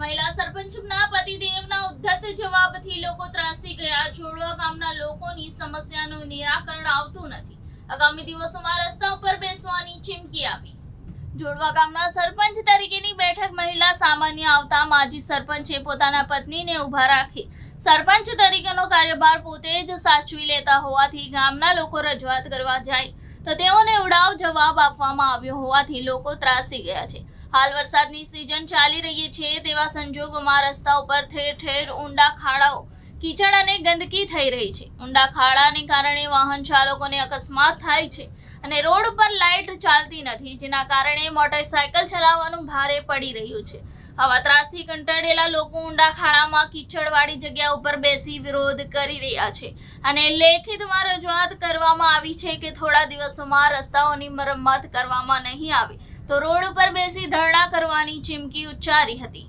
મહિલા સરપંચના પતિદેવના ઉદ્ધત જવાબથી લોકો ત્રાસી ગયા. જોડવા ગામના લોકોની સમસ્યાનું નિરાકરણ આવતું નથી. આગામી દિવસોમાં રસ્તા ઉપર બેસવાની ચીમકી આપી. જોડવા ગામના સરપંચ તરીકેની બેઠક મહિલા સામાન્ય આવતા માજી સરપંચે પોતાના પત્નીને ઊભા રાખી. સરપંચ તરીકેનો કાર્યભાર પોતે જ સાચવી લેતા હોવાથી ગામના લોકો રજૂઆત કરવા જાય તો તેઓને ઉડાવ જવાબ આપવામાં આવ્યો હોવાથી લોકો ત્રાસી ગયા છે. હાલ વરસાદની સિઝન ચાલી રહી છે, તેવા સંજોગોમાં રસ્તા ઉપર ઠેર ઠેર ઊંડા ખાડાઓ, કીચડ અને ગંદકી થઈ રહી છે. ઊંડા ખાડાને કારણે વાહન ચાલકોને અકસ્માત થાય છે અને રોડ પર લાઇટ ચાલતી નથી, જેના કારણે મોટરસાયકલ ચલાવવાનું ભારે પડી રહ્યું છે. આવા ત્રાસથી કંટાળેલા લોકો ઊંડા ખાડામાં કીચડવાળી જગ્યા ઉપર બેસી વિરોધ કરી રહ્યા છે અને લેખિતમાં રજૂઆત કરવામાં આવી છે કે થોડા દિવસોમાં રસ્તાઓની મરમ્મત કરવામાં નહીં આવે. તો રોડ ઉપર બેસી ધરણા કરવાની ચીમકી ઉચ્ચારી હતી.